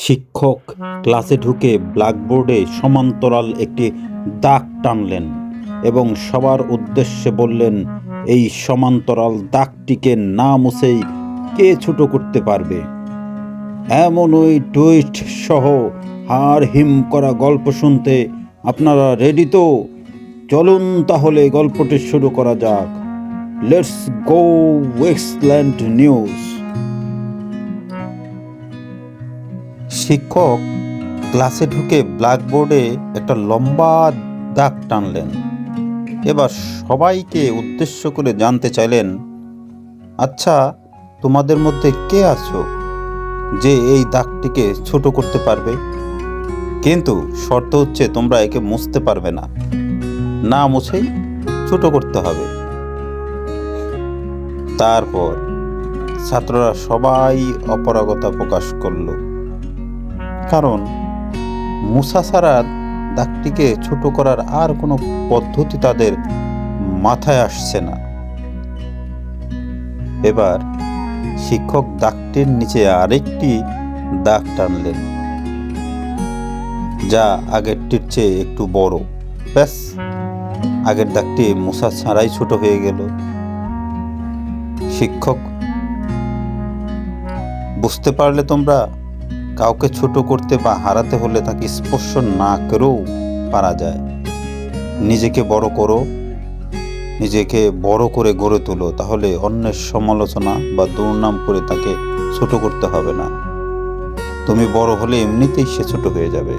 শিক্ষক ক্লাসে ঢুকে ব্ল্যাকবোর্ডে সমান্তরাল একটি দাগ টানলেন এবং সবার উদ্দেশ্যে বললেন, এই সমান্তরাল দাগটিকে না মুছেই কে ছোট করতে পারবে? এমন ওই টুইস্ট সহ হার হিম করা গল্প শুনতে আপনারা রেডি তো? চলুন তাহলে গল্পটি শুরু করা যাক। লেটস গো এক্সল্যান্ড নিউজ শিক্ষক ক্লাসে ঢুকে ব্ল্যাকবোর্ডে একটা লম্বা দাগ টানলেন। এবার সবাইকে উদ্দেশ্য করে জানতে চাইলেন আচ্ছা তোমাদের মধ্যে কে আছো যে এই দাগটিকে ছোট করতে পারবে? কিন্তু শর্ত হচ্ছে তোমরা একে মুছতে পারবে না। না মুছেই ছোট করতে হবে। তারপর ছাত্ররা সবাই অপরাগতা প্রকাশ করল। কারণ মুসা ছাড়া দাগটিকে ছোট করার আর কোনো পদ্ধতি তাদের মাথায় আসছে না। এবার শিক্ষক দাগটির নিচে আরেকটি দাগ টানলেন, যা আগেরটির চেয়ে একটু বড়। ব্যাস, আগের দাগটি মুসা ছাড়াই ছোট হয়ে গেল। শিক্ষক, বুঝতে পারলে তোমরা কাউকে ছোট করতে বা হারাতে হলে তাকে স্পর্শ না করেও পারা যায়। নিজেকে বড় করো, নিজেকে বড় করে গড়ে তোলো, তাহলে অন্যের সমালোচনা বা দুর্নাম করে তাকে ছোট করতে হবে না। তুমি বড় হলে এমনিতেই সে ছোট হয়ে যাবে।